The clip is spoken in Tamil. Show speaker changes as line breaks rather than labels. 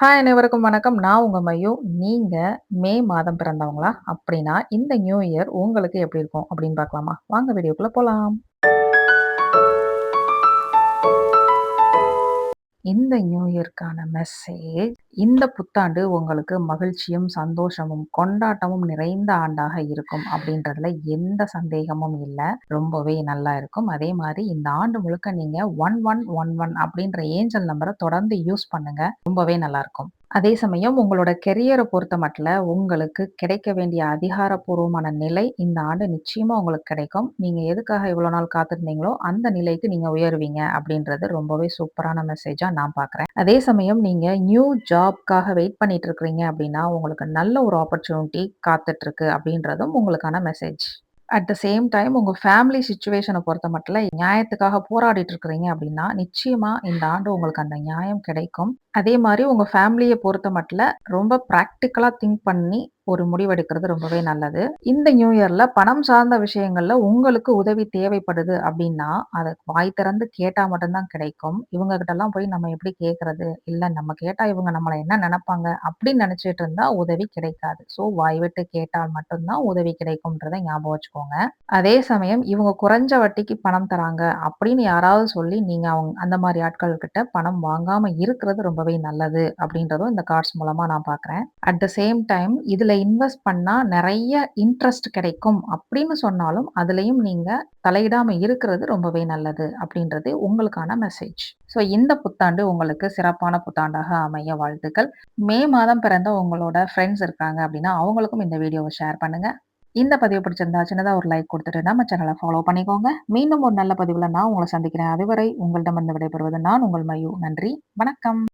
ஹாய் அனைவருக்கும் வணக்கம். நான் உங்க மையு. நீங்க மே மாதம் பிறந்தவங்களா? அப்படின்னா, இந்த நியூ இயர் உங்களுக்கு எப்படி இருக்கும்? அப்படின்னு பார்க்கலாமா? வாங்க வீடியோக்குள்ள போலாம். இந்த நியூ இயர்க்கான மெசேஜ் இந்த புத்தாண்டு உங்களுக்கு மகிழ்ச்சியும், சந்தோஷமும், கொண்டாட்டமும் நிறைந்த ஆண்டாக இருக்கும் அப்படின்றதுல எந்த சந்தேகமும் இல்லை ரொம்பவே நல்லா இருக்கும். அதே மாதிரி இந்த ஆண்டு முழுக்க நீங்க 1111 அப்படின்ற ஏஞ்சல் நம்பரை தொடர்ந்து யூஸ் பண்ணுங்க. ரொம்பவே நல்லாருக்கும். அதே சமயம் உங்களோட கெரியரை பொறுத்த மட்டில உங்களுக்கு கிடைக்க வேண்டிய அதிகாரப்பூர்வமான நிலை இந்த ஆண்டு நிச்சயமா உங்களுக்கு கிடைக்கும். நீங்க எதுக்காக இவ்வளோ நாள் காத்திருந்தீங்களோ, அந்த நிலைக்கு நீங்க உயருவீங்க அப்படின்றது ரொம்பவே சூப்பரான மெசேஜா நான் பார்க்குறேன். அதே சமயம் நீங்க நியூ ஜாப்க்காக வெயிட் பண்ணிட்டு இருக்கிறீங்க அப்படின்னா, உங்களுக்கு நல்ல ஒரு ஆப்பர்ச்சுனிட்டி காத்துட்ருக்கு அப்படின்றதும் உங்களுக்கான message. At the same time உங்க ஃபேமிலி சிச்சுவேஷன பொறுத்த மட்டில நியாயத்துக்காக போராடிட்டு இருக்கிறீங்க அப்படின்னா, நிச்சயமா இந்த ஆண்டு உங்களுக்கு அந்த நியாயம் கிடைக்கும். அதே மாதிரி உங்க ஃபேமிலிய பொறுத்த மட்டில ரொம்ப பிராக்டிகலா திங்க் பண்ணி ஒரு முடிவெடுக்கிறது ரொம்பவே நல்லது. இந்த நியூ இயர்ல பணம் சார்ந்த விஷயங்கள்ல உங்களுக்கு உதவி தேவைப்படுது அப்படின்னா, அத வாய் திறந்து கேட்டா மட்டும் தான் கிடைக்கும். இவங்ககிட்டலாம் போய் நம்ம எப்படி கேட்கறது? இல்ல நம்ம கேட்டா இவங்க நம்மள என்ன நெனப்பாங்க? அப்படின்னு நெனச்சுட்டு இருந்தா உதவி கிடைக்காது. ஸோ வாய் விட்டு கேட்டால் மட்டும் தான் உதவி கிடைக்கும்ன்றத ஞாபகம் வச்சுக்கோங்க. அதே சமயம் இவங்க குறைஞ்ச வட்டிக்கு பணம் தராங்க அப்படின்னு யாராவது சொல்லி நீங்க அவங்க அந்த மாரி ஆட்கள் கிட்ட பணம் வாங்காம இருக்கிறது ரொம்ப ரொம்பவே நல்லது அப்படின்றதும் இந்த கார்ட்ஸ் மூலமா நான் பார்க்குறேன். அட் த சேம் டைம் இதுல இன்வெஸ்ட் பண்ணா நிறைய இன்ட்ரெஸ்ட் கிடைக்கும் அப்படின்னு சொன்னாலும், அதுலயும் நீங்க தலையிடாம இருக்கிறது ரொம்பவே நல்லது அப்படின்றது உங்களுக்கான மெசேஜ். ஸோ இந்த புத்தாண்டு உங்களுக்கு சிறப்பான புத்தாண்டாக அமைய வாழ்த்துக்கள். மே மாதம் பிறந்த உங்களோட ஃப்ரெண்ட்ஸ் இருக்காங்க அப்படின்னா, அவங்களுக்கும் இந்த வீடியோவை ஷேர் பண்ணுங்க. இந்த பதிவு பிடிச்சிருந்தா சின்னதாக ஒரு லைக் கொடுத்துட்டு நம்ம சேனலை ஃபாலோ பண்ணிக்கோங்க. மீண்டும் ஒரு நல்ல பதிவுல நான் உங்களை சந்திக்கிறேன். அதுவரை உங்களிடமிருந்து விடைபெறுவது நான் உங்கள் மயூ. நன்றி, வணக்கம்.